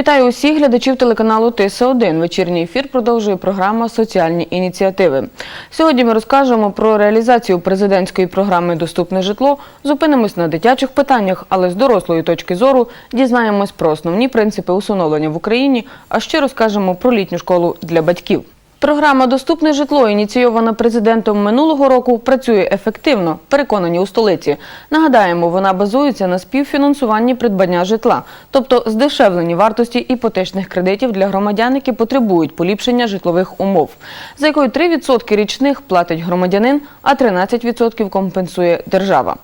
Вітаю усіх глядачів телеканалу Тиса 1 Вечірній ефір продовжує програма Соціальні ініціативи. Сьогодні ми розкажемо про реалізацію президентської програми Доступне житло. Зупинимось на дитячих питаннях, але з дорослої точки зору дізнаємось про основні принципи усиновлення в Україні, а ще розкажемо про літню школу для батьків. Програма Доступне житло, ініційована президентом минулого року, працює ефективно, переконані у столиці. Нагадаємо, вона базується на співфінансуванні придбання житла, тобто здешевленні вартості іпотечних кредитів для громадян, які потребують поліпшення житлових умов, за якою 3% річних платить громадянин, а 13% компенсує держава.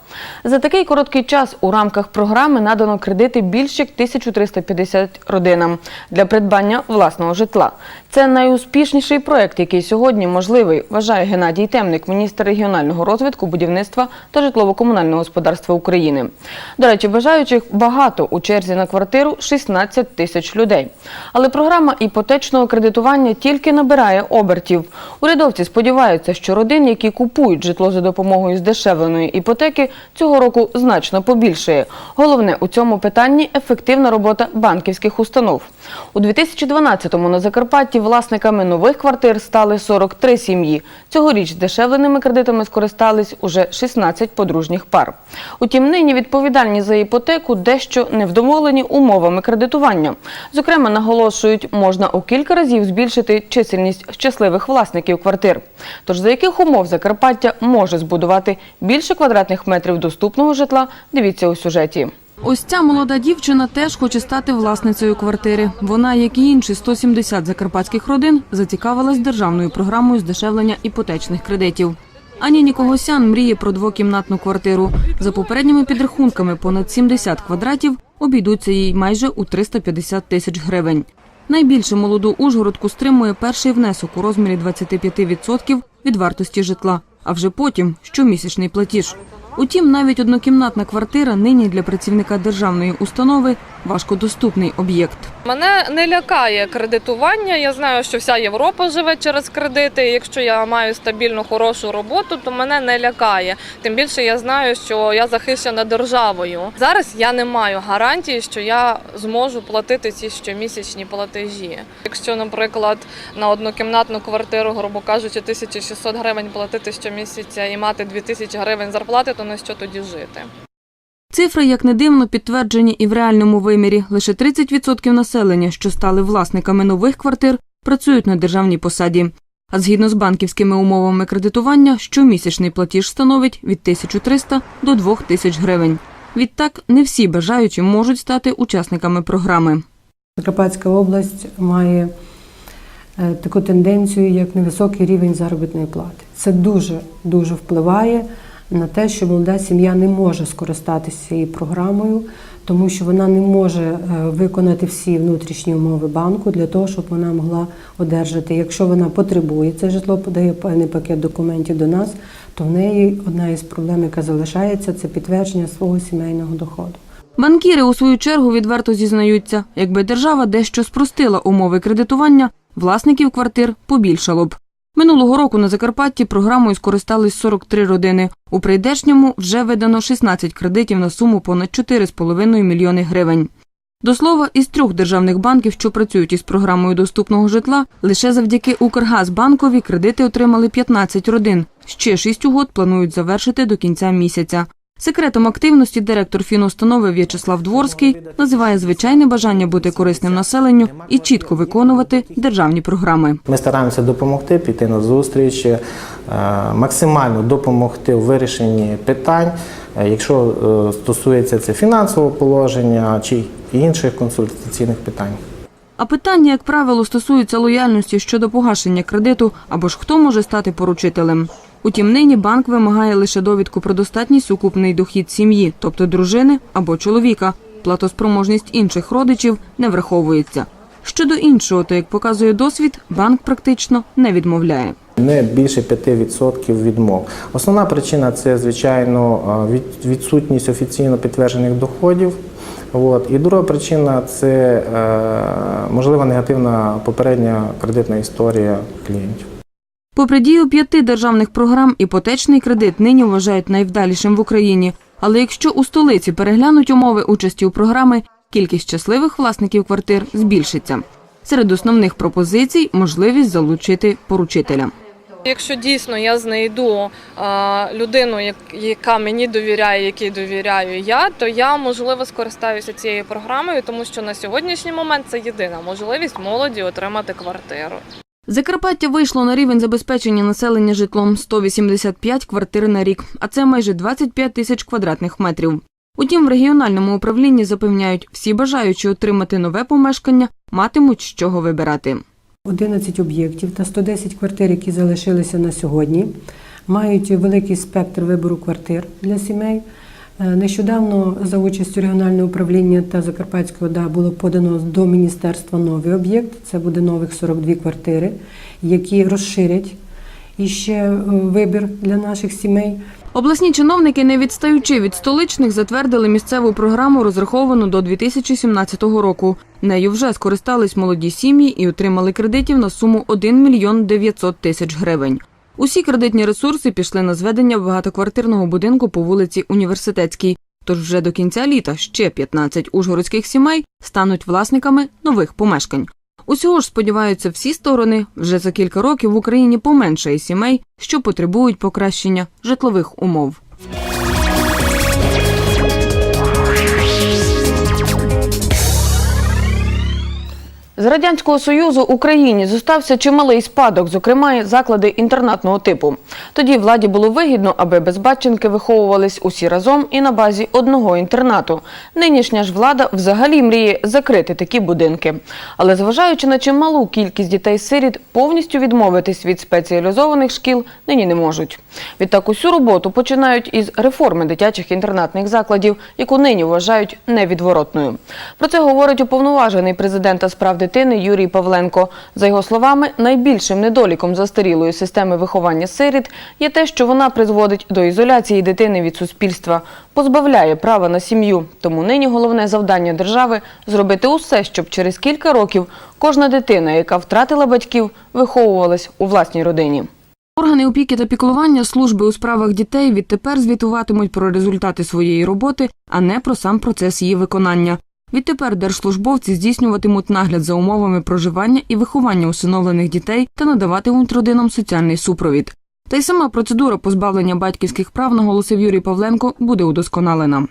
За такий короткий час у рамках програми надано кредити більш як 1350 родинам для придбання власного житла. Це найуспішніший проект, який сьогодні можливий, вважає Геннадій Темник, міністр регіонального розвитку, будівництва та житлово-комунального господарства України. До речі, бажаючих багато у черзі на квартиру 16 тисяч людей. Але програма іпотечного кредитування тільки набирає обертів. Урядовці сподіваються, що родин, які купують житло за допомогою здешевленої іпотеки, цього року значно побільшає. Головне у цьому питанні ефективна робота банківських установ. У 2012-му на Закарпатті власниками нових квартир стали 43 сім'ї. Цьогоріч дешевленими кредитами скористались уже 16 подружніх пар. Утім, нині відповідальні за іпотеку дещо невдоволені умовами кредитування. Зокрема, наголошують, можна у кілька разів збільшити чисельність щасливих власників квартир. Тож за яких умов Закарпаття може збудувати більше квадратних метрів доступного житла, дивіться у сюжеті. Ось ця молода дівчина теж хоче стати власницею квартири. Вона, як і інші 170 закарпатських родин, зацікавилась державною програмою здешевлення іпотечних кредитів. Ані Нікогосян мріє про двокімнатну квартиру. За попередніми підрахунками, понад 70 квадратів обійдуться їй майже у 350 тисяч гривень. Найбільше молоду Ужгородку стримує перший внесок у розмірі 25% від вартості житла, а вже потім щомісячний платіж. Утім, навіть однокімнатна квартира нині для працівника державної установи важкодоступний об'єкт. Мене не лякає кредитування. Я знаю, що вся Європа живе через кредити. Якщо я маю стабільну хорошу роботу, то мене не лякає. Тим більше я знаю, що я захищена державою. Зараз я не маю гарантії, що я зможу платити ці щомісячні платежі. Якщо, наприклад, на однокімнатну квартиру, грубо кажучи, 1600 гривень платити щомісяця і мати 2000 гривень зарплати, то на що тоді жити? Цифри, як не дивно, підтверджені і в реальному вимірі. Лише 30% населення, що стали власниками нових квартир, працюють на державній посаді. А згідно з банківськими умовами кредитування, щомісячний платіж становить від 1300 до 2000 гривень. Відтак, не всі бажаючі можуть стати учасниками програми. Закарпатська область має е, таку тенденцію, як невисокий рівень заробітної плати. Це дуже дуже впливає на те, що молода сім'я не може скористатися цією програмою, тому що вона не може е, виконати всі внутрішні умови банку для того, щоб вона могла одержати. Якщо вона потребує це житло, подає певний пакет документів до нас, то в неї одна із проблем, яка залишається, це підтвердження свого сімейного доходу. Банкіри у свою чергу відверто зізнаються, якби держава дещо спростила умови кредитування, власників квартир побільшало б. Минулого року на Закарпатті програмою скористались 43 родини. У прийдешньому вже видано 16 кредитів на суму понад 4,5 мільйони гривень. До слова, із трьох державних банків, що працюють із програмою доступного житла, лише завдяки Укргазбанкові кредити отримали 15 родин. Ще шість угод планують завершити до кінця місяця. Секретом активності директор фінустанови В'ячеслав Дворський називає звичайне бажання бути корисним населенню і чітко виконувати державні програми. Ми стараємося допомогти, піти на зустріч, е, максимально допомогти у вирішенні питань, е, якщо е, стосується це фінансового положення чи інших консультаційних питань. А питання, як правило, стосуються лояльності щодо погашення кредиту або ж хто може стати поручителем. Утім, нині банк вимагає лише довідку про достатній сукупний дохід сім'ї, тобто дружини або чоловіка. Платоспроможність інших родичів не враховується. Щодо іншого, то як показує досвід, банк практично не відмовляє. Не більше 5% відмов. Основна причина це, звичайно, відсутність офіційно підтверджених доходів. От. І друга причина це е, можлива негативна попередня кредитна історія клієнтів. Попри дію п'яти державних програм, іпотечний кредит нині вважають найвдалішим в Україні. Але якщо у столиці переглянуть умови участі у програми, кількість щасливих власників квартир збільшиться. Серед основних пропозицій можливість залучити поручителя. Якщо дійсно я знайду людину, яка мені довіряє, якій довіряю я, то я можливо скористаюся цією програмою, тому що на сьогоднішній момент це єдина можливість молоді отримати квартиру. Закарпаття вийшло на рівень забезпечення населення житлом 185 квартир на рік, а це майже 25 тисяч квадратних метрів. Утім, в регіональному управлінні запевняють, всі бажаючі отримати нове помешкання матимуть з чого вибирати. 11 об'єктів та 110 квартир, які залишилися на сьогодні, мають великий спектр вибору квартир для сімей. Е, Нещодавно за участю регіонального управління та Закарпатської ОДА було подано до міністерства новий об'єкт. Це буде нових 42 квартири, які розширять іще е, вибір для наших сімей. Обласні чиновники, не відстаючи від столичних, затвердили місцеву програму, розраховану до 2017 року. Нею вже скористались молоді сім'ї і отримали кредитів на суму 1 мільйон 900 тисяч гривень. Усі кредитні ресурси пішли на зведення багатоквартирного будинку по вулиці Університетській. Тож вже до кінця літа ще 15 ужгородських сімей стануть власниками нових помешкань. Усього ж сподіваються всі сторони, вже за кілька років в Україні поменшає сімей, що потребують покращення житлових умов. З радянського союзу Україні зостався чималий спадок, зокрема заклади інтернатного типу. Тоді владі було вигідно, аби безбатченки виховувались усі разом і на базі одного інтернату. Нинішня ж влада взагалі мріє закрити такі будинки. Але зважаючи на чималу кількість дітей-сиріт, повністю відмовитись від спеціалізованих шкіл нині не можуть. Відтак усю роботу починають із реформи дитячих інтернатних закладів, яку нині вважають невідворотною. Про це говорить уповноважений президента справ дитини Юрій Павленко. За його словами, найбільшим недоліком застарілої системи виховання сиріт є те, що вона призводить до ізоляції дитини від суспільства, позбавляє права на сім'ю. Тому нині головне завдання держави зробити усе, щоб через кілька років кожна дитина, яка втратила батьків, виховувалась у власній родині. Органи опіки та піклування служби у справах дітей відтепер звітуватимуть про результати своєї роботи, а не про сам процес її виконання. Відтепер держслужбовці здійснюватимуть нагляд за умовами проживання і виховання усиновлених дітей та надаватимуть родинам соціальний супровід. Та й сама процедура позбавлення батьківських прав, наголосив Юрій Павленко, буде удосконалена.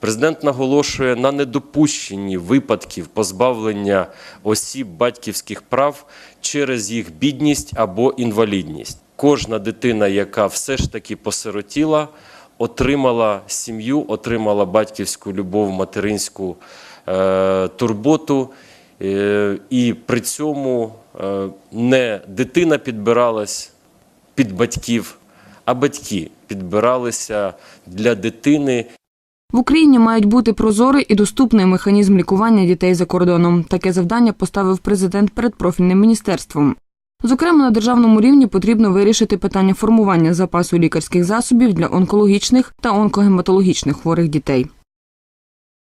Президент наголошує на недопущенні випадків позбавлення осіб батьківських прав через їх бідність або інвалідність. Кожна дитина, яка все ж таки посиротіла, отримала сім'ю, отримала батьківську любов, материнську е, турботу, е, і при цьому е, не дитина підбиралась під батьків, а батьки підбиралися для дитини В Україні мають бути прозорий і доступний механізм лікування дітей за кордоном. Таке завдання поставив президент перед профільним міністерством. Зокрема, на державному рівні потрібно вирішити питання формування запасу лікарських засобів для онкологічних та онкогематологічних хворих дітей.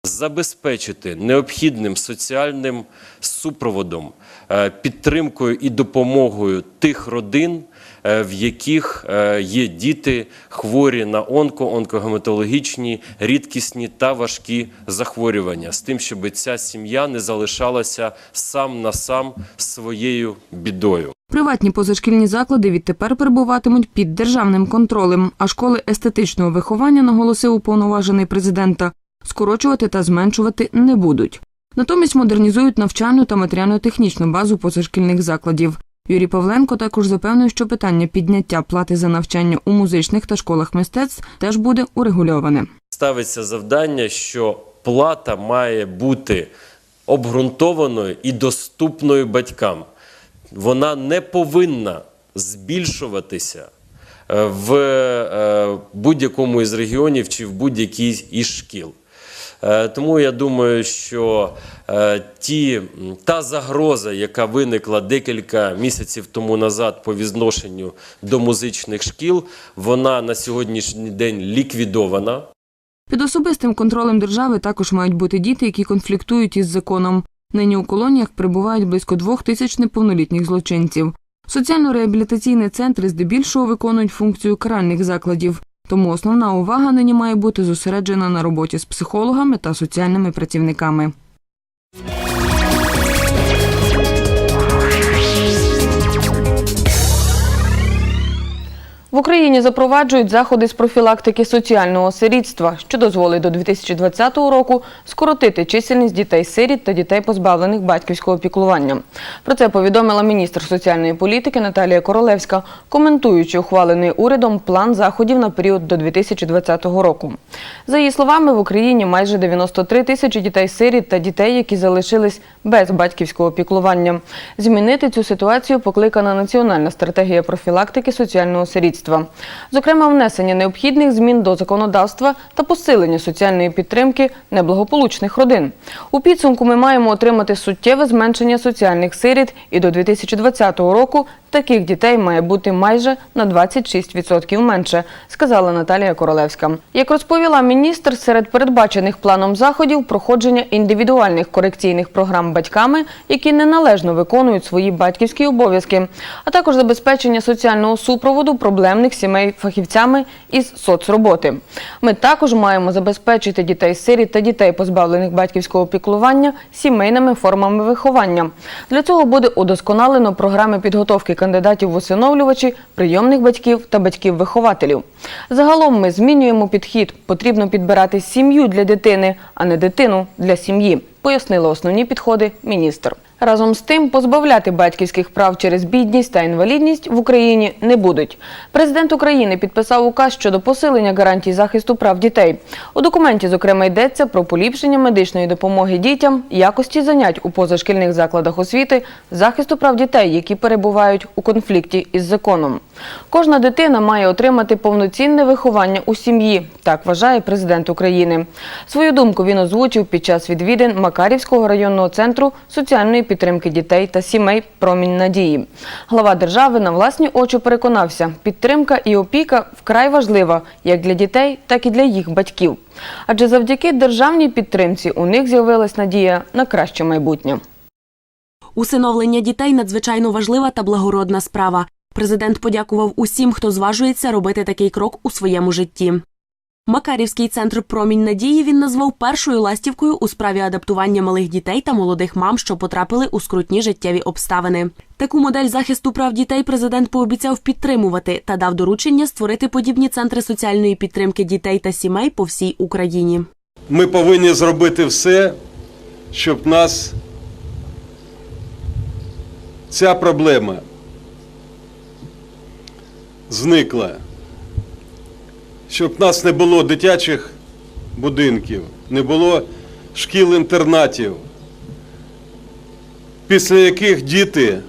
забезпечити необхідним соціальним супроводом, е, підтримкою і допомогою тих родин, е, в яких е, є діти хворі на онко, онкогематологічні, рідкісні та важкі захворювання, з тим, щоб ця сім'я не залишалася сам на сам своєю бідою. Приватні позашкільні заклади відтепер перебуватимуть під державним контролем, а школи естетичного виховання, наголосив уповноважений президента, скорочувати та зменшувати не будуть. Натомість модернізують навчальну та матеріально-технічну базу позашкільних закладів. Юрій Павленко також запевнив, що питання підняття плати за навчання у музичних та школах мистецтв теж буде урегульоване. ставиться завдання, що плата має бути обґрунтованою і доступною батькам. Вона не повинна збільшуватися е, в е, будь-якому із регіонів чи в будь-якій із шкіл. Е, Тому я думаю, що ті, та загроза, яка виникла декілька місяців тому назад по відношенню до музичних шкіл, вона на сьогоднішній день ліквідована. Під особистим контролем держави також мають бути діти, які конфліктують із законом. Нині у колоніях перебувають близько двох тисяч неповнолітніх злочинців. Соціально-реабілітаційні центри здебільшого виконують функцію каральних закладів, тому основна увага нині має бути зосереджена на роботі з психологами та соціальними працівниками. В Україні запроваджують заходи з профілактики соціального сирітства, що дозволить до 2020 року скоротити чисельність дітей-сиріт та дітей, позбавлених батьківського піклування. Про це повідомила міністр соціальної політики Наталія Королевська, коментуючи ухвалений урядом план заходів на період до 2020 року. За її словами, в Україні майже 93 тисячі дітей-сиріт та дітей, які залишились без батьківського піклування. Змінити цю ситуацію покликана національна стратегія профілактики соціального сирітства. Зокрема, внесення необхідних змін до законодавства та посилення соціальної підтримки неблагополучних родин. У підсумку ми маємо отримати суттєве зменшення соціальних сиріт, і до 2020 року таких дітей має бути майже на 26% менше, сказала Наталія Королевська. Як розповіла міністр, серед передбачених планом заходів проходження індивідуальних корекційних програм батьками, які неналежно виконують свої батьківські обов'язки, а також забезпечення соціального супроводу проблемних сімей фахівцями із соцроботи. Ми також маємо забезпечити дітей-сиріт та дітей, позбавлених батьківського піклування, сімейними формами виховання. Для цього буде удосконалено програми підготовки кандидатів усиновлювачі, прийомних батьків та батьків-вихователів. Загалом ми змінюємо підхід. Потрібно підбирати сім'ю для дитини, а не дитину для сім'ї, пояснила основні підходи міністр. Разом з тим, позбавляти батьківських прав через бідність та інвалідність в Україні не будуть. Президент України підписав указ щодо посилення гарантій захисту прав дітей. У документі, зокрема, йдеться про поліпшення медичної допомоги дітям, якості занять у позашкільних закладах освіти, захисту прав дітей, які перебувають у конфлікті із законом. Кожна дитина має отримати повноцінне виховання у сім'ї, так вважає президент України. Свою думку він озвучив під час відвідин Макарівського районного центру соціальної підтримки дітей та сімей Промінь надії. Глава держави на власні очі переконався, підтримка і опіка вкрай важлива як для дітей, так і для їх батьків. Адже завдяки державній підтримці у них з'явилась надія на краще майбутнє. Усиновлення дітей надзвичайно важлива та благородна справа. Президент подякував усім, хто зважується робити такий крок у своєму житті. Макарівський центр Промінь надії він назвав першою ластівкою у справі адаптування малих дітей та молодих мам, що потрапили у скрутні життєві обставини. Таку модель захисту прав дітей президент пообіцяв підтримувати та дав доручення створити подібні центри соціальної підтримки дітей та сімей по всій Україні. Ми повинні зробити все, щоб нас ця проблема зникла. Щоб в нас не було дитячих будинків, не було шкіл-інтернатів, після яких діти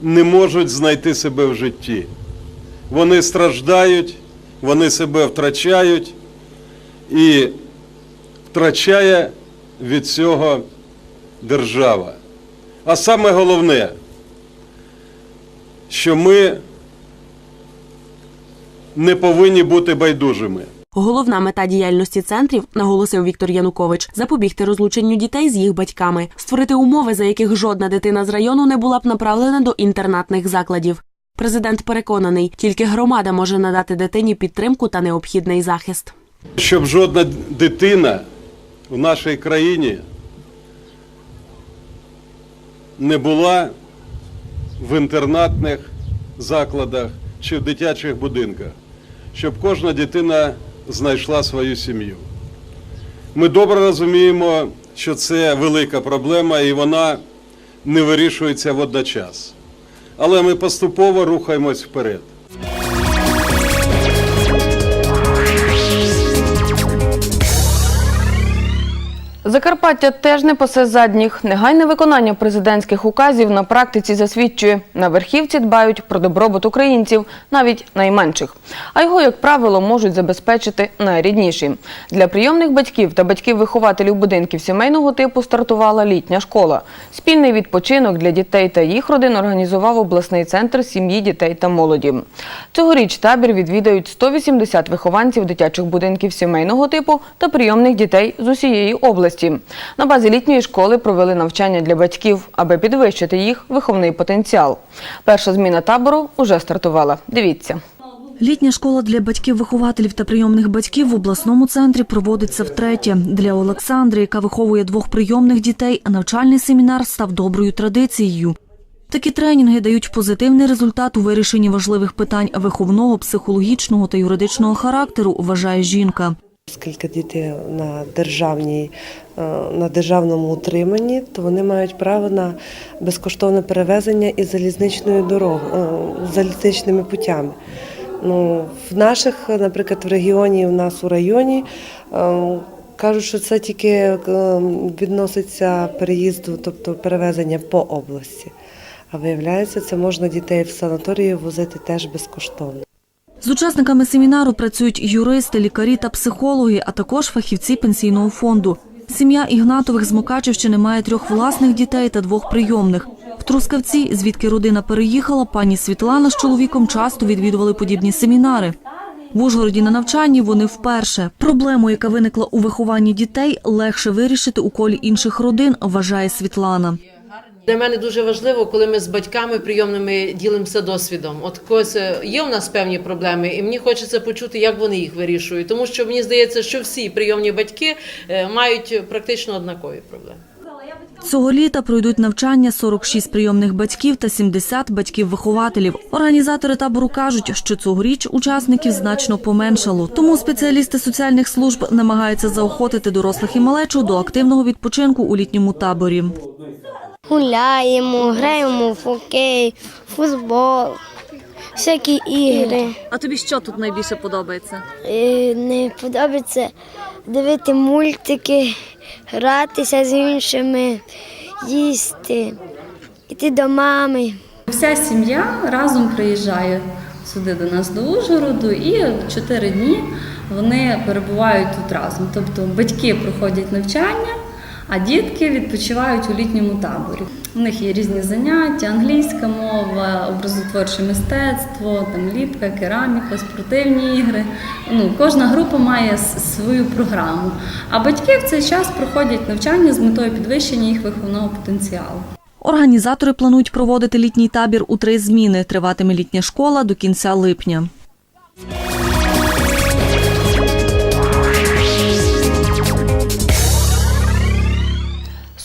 не можуть знайти себе в житті. Вони страждають, вони себе втрачають і втрачає від цього держава. А саме головне, що ми не повинні бути байдужими. Головна мета діяльності центрів, наголосив Віктор Янукович, запобігти розлученню дітей з їх батьками, створити умови, за яких жодна дитина з району не була б направлена до інтернатних закладів. Президент переконаний, тільки громада може надати дитині підтримку та необхідний захист. Щоб жодна дитина в нашій країні не була в інтернатних закладах чи в дитячих будинках, щоб кожна дитина знайшла свою сім'ю. Ми добре розуміємо, що це велика проблема і вона не вирішується водночас. Але ми поступово рухаємось вперед. Закарпаття теж не пасе задніх. Негайне виконання президентських указів на практиці засвідчує, на верхівці дбають про добробут українців, навіть найменших. А його, як правило, можуть забезпечити найрідніші. Для прийомних батьків та батьків-вихователів будинків сімейного типу стартувала літня школа. Спільний відпочинок для дітей та їх родин організував обласний центр сім'ї, дітей та молоді. Цьогоріч табір відвідають 180 вихованців дитячих будинків сімейного типу та прийомних дітей з усієї області. На базі літньої школи провели навчання для батьків, аби підвищити їх виховний потенціал. Перша зміна табору уже стартувала. Дивіться. Літня школа для батьків-вихователів та прийомних батьків в обласному центрі проводиться втретє. Для Олександри, яка виховує двох прийомних дітей, навчальний семінар став доброю традицією. Такі тренінги дають позитивний результат у вирішенні важливих питань виховного, психологічного та юридичного характеру, вважає жінка. Оскільки діти на державній е, на державному утриманні, то вони мають право на безкоштовне перевезення із залізничною дорогою, залізничними путями. Ну, в наших, наприклад, в регіоні, у нас у районі е, кажуть, що це тільки е, відноситься переїзду, тобто перевезення по області. А виявляється, це можна дітей в санаторії возити теж безкоштовно. З учасниками семінару працюють юристи, лікарі та психологи, а також фахівці пенсійного фонду. Сім'я Ігнатових з Мукачівщини має трьох власних дітей та двох прийомних. В Трускавці, звідки родина переїхала, пані Світлана з чоловіком часто відвідували подібні семінари. В Ужгороді на навчанні вони вперше. Проблему, яка виникла у вихованні дітей, легше вирішити у колі інших родин, вважає Світлана. Для мене дуже важливо, коли ми з батьками прийомними ділимося досвідом. От когось е, є у нас певні проблеми, і мені хочеться почути, як вони їх вирішують. Тому що мені здається, що всі прийомні батьки е, мають практично однакові проблеми. Цього літа пройдуть навчання 46 прийомних батьків та 70 батьків-вихователів. Організатори табору кажуть, що цьогоріч учасників значно поменшало. Тому спеціалісти соціальних служб намагаються заохотити дорослих і малечу до активного відпочинку у літньому таборі. Гуляємо, граємо в хокей, футбол, всякі ігри. А тобі що тут найбільше подобається? Е, Не подобається дивити мультики, гратися з іншими, їсти, йти до мами. Вся сім'я разом приїжджає сюди до нас до Ужгороду і чотири дні вони перебувають тут разом. Тобто батьки проходять навчання, а дітки відпочивають у літньому таборі. У них є різні заняття, англійська мова, образотворче мистецтво, там ліпка, кераміка, спортивні ігри. Ну, кожна група має свою програму. А батьки в цей час проходять навчання з метою підвищення їх виховного потенціалу. Організатори планують проводити літній табір у три зміни. Триватиме літня школа до кінця липня.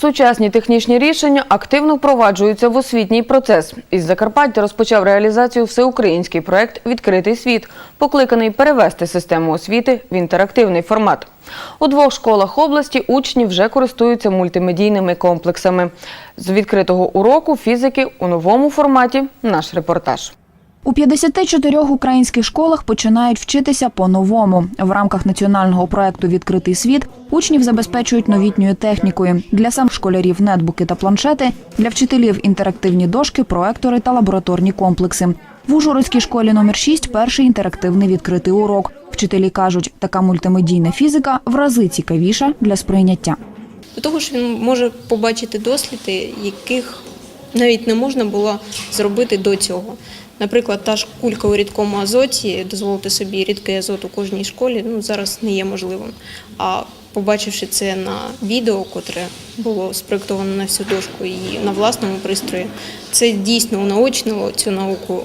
Сучасні технічні рішення активно впроваджуються в освітній процес. Із Закарпаття розпочав реалізацію всеукраїнський проект Відкритий світ, покликаний перевести систему освіти в інтерактивний формат. У двох школах області учні вже користуються мультимедійними комплексами. З відкритого уроку фізики у новому форматі наш репортаж. У 54 українських школах починають вчитися по-новому. В рамках національного проекту Відкритий світ учнів забезпечують новітньою технікою. Для сам школярів нетбуки та планшети, для вчителів інтерактивні дошки, проектори та лабораторні комплекси. В Ужгородській школі номер 6 перший інтерактивний відкритий урок. Вчителі кажуть, така мультимедійна фізика в рази цікавіша для сприйняття. До того ж, він може побачити досліди, яких навіть не можна було зробити до цього. Наприклад, та ж кулька у рідкому азоті, дозволити собі рідкий азот у кожній школі, ну зараз не є можливим. А побачивши це на відео, котре було спроєктовано на всю дошку і на власному пристрої, це дійсно унаочнило цю науку,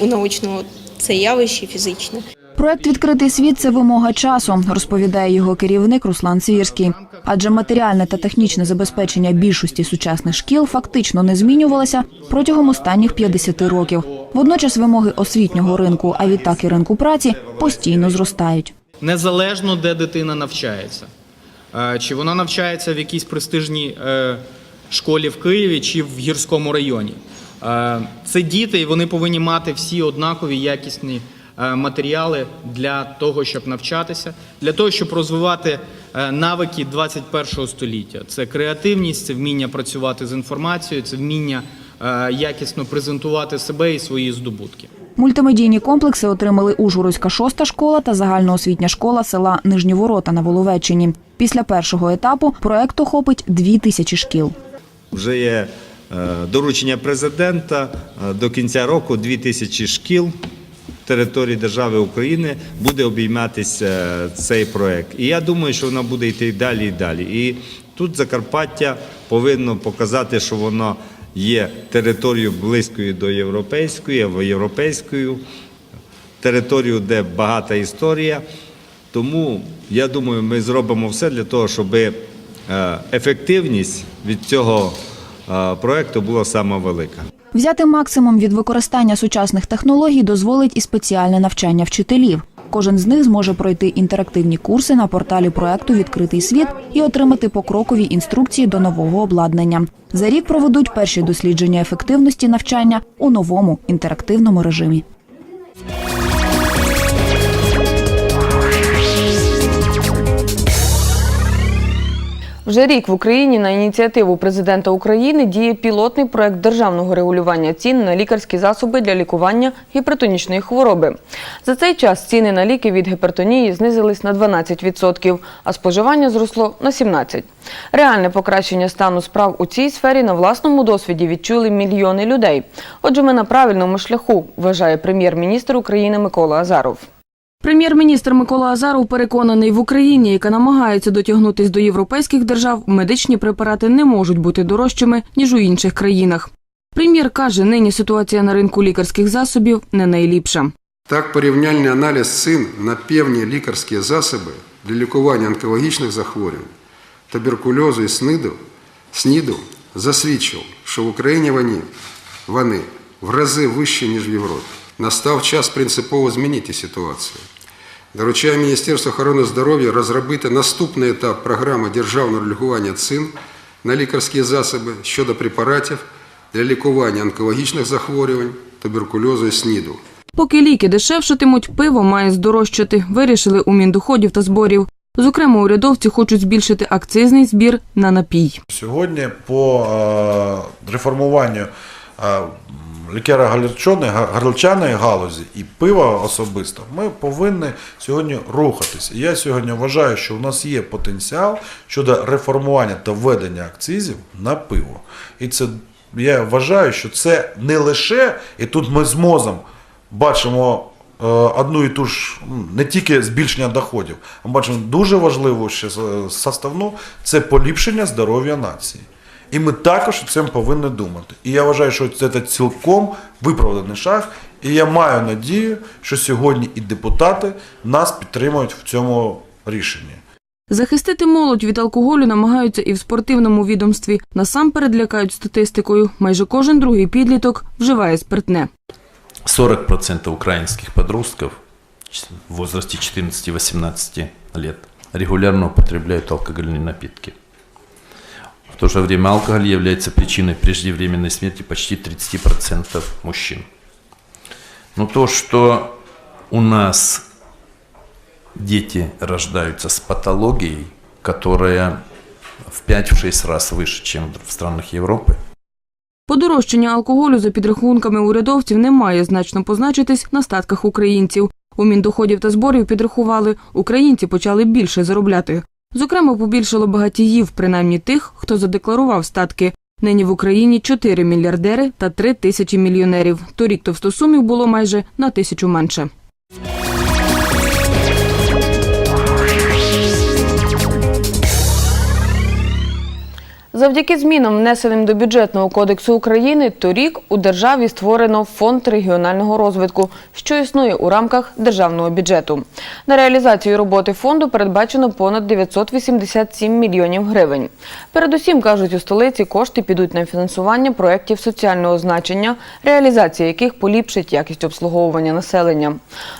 унаочнило це явище фізичне. Проект Відкритий світ це вимога часу, розповідає його керівник Руслан Свірський. Адже матеріальне та технічне забезпечення більшості сучасних шкіл фактично не змінювалося протягом останніх 50 років. Водночас вимоги освітнього ринку, а відтак і ринку праці, постійно зростають. незалежно де дитина навчається. Е, Чи вона навчається в якійсь престижній е, школі в Києві чи в гірському районі. Е, Це діти, і вони повинні мати всі однакові якісні матеріали для того, щоб навчатися, для того, щоб розвивати е, навики 21 століття. Це креативність, це вміння працювати з інформацією, це вміння е, якісно презентувати себе і свої здобутки. Мультимедійні комплекси отримали Ужгородська шоста школа та загальноосвітня школа села Нижні Ворота на Воловеччині. Після першого етапу проект охопить дві тисячі шкіл. Вже є е, доручення президента е, до кінця року 2000 шкіл території держави України буде обійматися е, цей проект. І я думаю, що воно буде йти далі і далі. І тут Закарпаття повинно показати, що воно є територією близькою до європейської, або європейською територію, де багата історія. Тому я думаю, ми зробимо все для того, щоб е, ефективність від цього е, проекту була саме велика. Взяти максимум від використання сучасних технологій дозволить і спеціальне навчання вчителів. Кожен з них зможе пройти інтерактивні курси на порталі проекту Відкритий світ і отримати покрокові інструкції до нового обладнання. За рік проведуть перші дослідження ефективності навчання у новому інтерактивному режимі. Вже рік в Україні на ініціативу президента України діє пілотний проект державного регулювання цін на лікарські засоби для лікування гіпертонічної хвороби. За цей час ціни на ліки від гіпертонії знизились на 12%, а споживання зросло на 17%. Реальне покращення стану справ у цій сфері на власному досвіді відчули мільйони людей. Отже, ми на правильному шляху, вважає прем'єр-міністр України Микола Азаров. Прем'єр-міністр Микола Азаров переконаний, в Україні, яка намагається дотягнутись до європейських держав, медичні препарати не можуть бути дорожчими, ніж у інших країнах. Прем'єр каже, нині ситуація на ринку лікарських засобів не найліпша. Так, порівняльний аналіз цін на певні лікарські засоби для лікування онкологічних захворювань, туберкульозу і СНИДу, СНІДу засвідчив, що в Україні вони, вони в рази вищі, ніж в Європі. Настав час принципово змінити ситуацію. Доручаю Міністерству охорони здоров'я розробити наступний етап програми державного лікування цін на лікарські засоби щодо препаратів для лікування онкологічних захворювань, туберкульозу і СНІДу. Поки ліки дешевшатимуть, пиво має здорожчати, вирішили у Міндоходів та зборів. Зокрема, урядовці хочуть збільшити акцизний збір на напій. Сьогодні по е, реформуванню е, лікаро-гарлчаної галузі і пива особисто ми повинні сьогодні рухатися. І я сьогодні вважаю, що у нас є потенціал щодо реформування та введення акцизів на пиво. І це я вважаю, що це не лише, і тут ми з мозом бачимо е, одну і ту ж не тільки збільшення доходів, а бачимо дуже важливу ще составну це поліпшення здоров'я нації. І ми також цим повинні думати. І я вважаю, що це цілком виправданий шаг. І я маю надію, що сьогодні і депутати нас підтримують в цьому рішенні. Захистити молодь від алкоголю намагаються і в спортивному відомстві. Насамперед лякають статистикою. Майже кожен другий підліток вживає спиртне. 40% украинских подростков в возрасте 14-18 лет регулярно употребляют алкогольные напитки. В то же время алкоголь является причиной преждевременной смерти почти 30% мужчин. Но то, что у нас дети рождаются с патологией, которая в 5-6 раз выше, чем в странах Европы, Подорожчання алкоголю за підрахунками урядовців не має значно позначитись на статках українців. У Міндоходів та зборів підрахували, українці почали більше заробляти. Зокрема, побільшало багатіїв, принаймні тих, хто задекларував статки. Нині в Україні 4 мільярдери та 3 тисячі мільйонерів. Торік товстосумів було майже на тисячу менше. Завдяки змінам, внесеним до бюджетного кодексу України, торік у державі створено фонд регіонального розвитку, що існує у рамках державного бюджету. На реалізацію роботи фонду передбачено понад 987 мільйонів гривень. Передусім кажуть, у столиці кошти підуть на фінансування проєктів соціального значення, реалізація яких поліпшить якість обслуговування населення.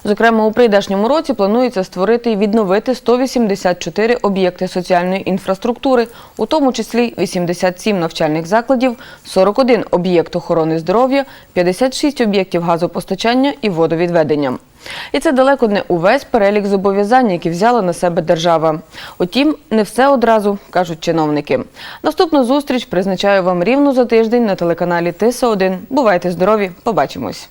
Зокрема, у прийдешньому році планується створити і відновити 184 об'єкти соціальної інфраструктури, у тому числі 87 навчальних закладів, 41 об'єкт охорони здоров'я, 56 об'єктів газопостачання і водовідведення. І це далеко не увесь перелік зобов'язань, які взяла на себе держава. Утім, не все одразу, кажуть чиновники. Наступну зустріч призначаю вам рівно за тиждень на телеканалі Тиса 1 Бувайте здорові, побачимось.